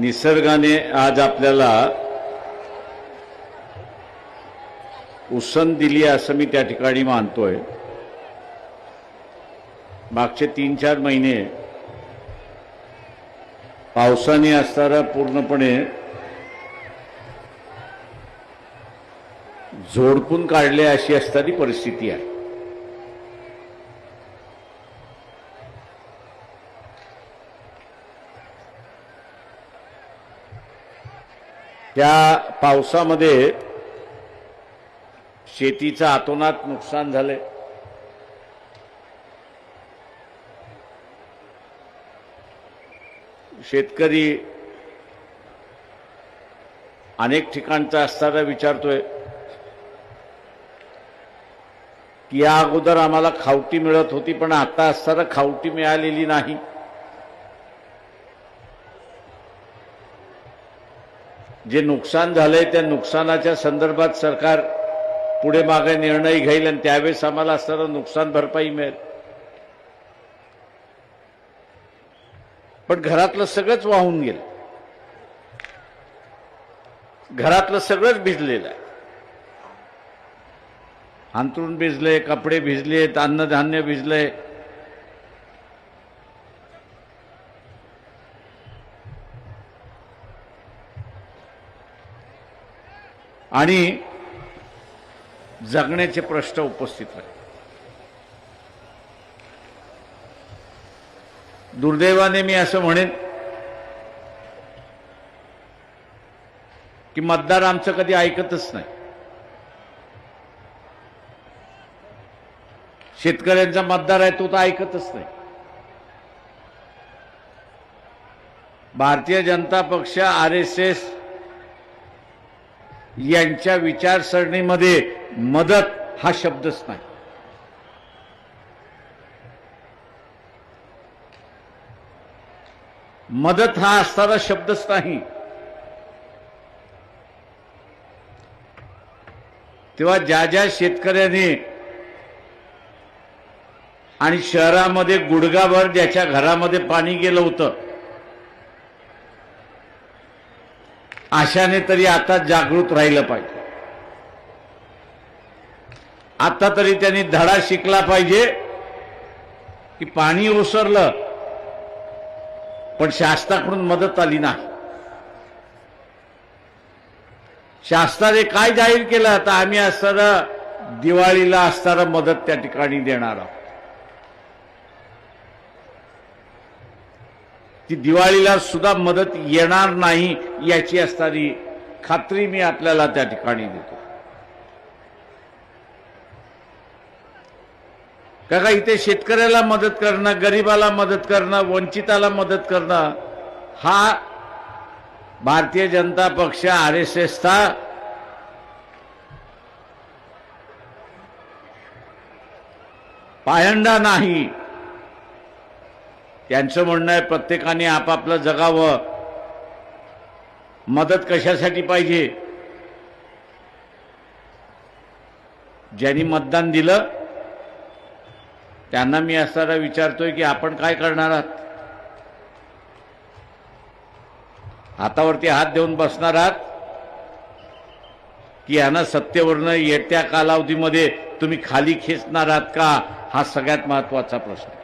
निसर्गाने आज आपल्याला उसन दिली असं मी त्या ठिकाणी मानतोय. मागचे तीन चार महिने पावसाने असणारा पूर्णपणे झोडपून काढले अशी असणारी परिस्थिती आहे. त्या पावसामध्ये शेतीचं आतोनात नुकसान झालंय. शेतकरी अनेक ठिकाणचा असताना विचारतोय की या अगोदर आम्हाला खावटी मिळत होती पण आता असताना खावटी मिळालेली नाही. जे नुकसान झालंय त्या नुकसानाच्या संदर्भात सरकार पुढे मागे निर्णय घेईल आणि त्यावेळेस आम्हाला असताना नुकसान भरपाई मिळेल. पण घरातलं सगळंच वाहून गेलं. घरातलं सगळंच भिजलेलं आहे. अंतरून भिजले कपडे भिजलेत अन्नधान्य भिजले आणि जगण्याचे प्रश्न उपस्थित राहिले. दुर्दैवाने मी असं म्हणेन की मतदार आमचं कधी ऐकतच नाही. शेतकऱ्यांचा मतदार आहे तो तर ऐकतच नाही. भारतीय जनता पक्ष आर एस एस यांच्या विचारसरणीमध्ये मदत हा शब्दच नाही. मदत हा असणारा शब्दच नाही. तेव्हा ज्या ज्या शेतकऱ्याने आणि शहरामध्ये गुडगाभर ज्याच्या घरामध्ये पाणी गेलं होतं आशाने तरी आता जागृत राहिलं पाहिजे. आता तरी त्यांनी धडा शिकला पाहिजे की पाणी ओसरलं पण शासनाकडून मदत आली नाही. शासनाने काय जाहीर केलं तर आम्ही असताना दिवाळीला असताना मदत त्या ठिकाणी देणार आहोत. ती दिवाळीला सुद्धा मदत येणार नाही याची असणारी खात्री मी आपल्याला त्या ठिकाणी देतो. काका इथे शेतकऱ्याला मदत करणं गरिबाला मदत करणं वंचिताला मदत करणं हा भारतीय जनता पक्ष आर एस एसचा पायंडा नाही. त्यांचं म्हणणं आहे प्रत्येकाने आपापलं जगावं. मदत कशासाठी पाहिजे? ज्यांनी मतदान दिलं त्यांना मी असताना विचारतोय की आपण काय करणार आहात? हातावरती हात देऊन बसणार आहात? की यांना सत्तेवरनं येत्या कालावधीमध्ये तुम्ही खाली खेचणार आहात का? हा सगळ्यात महत्त्वाचा प्रश्न.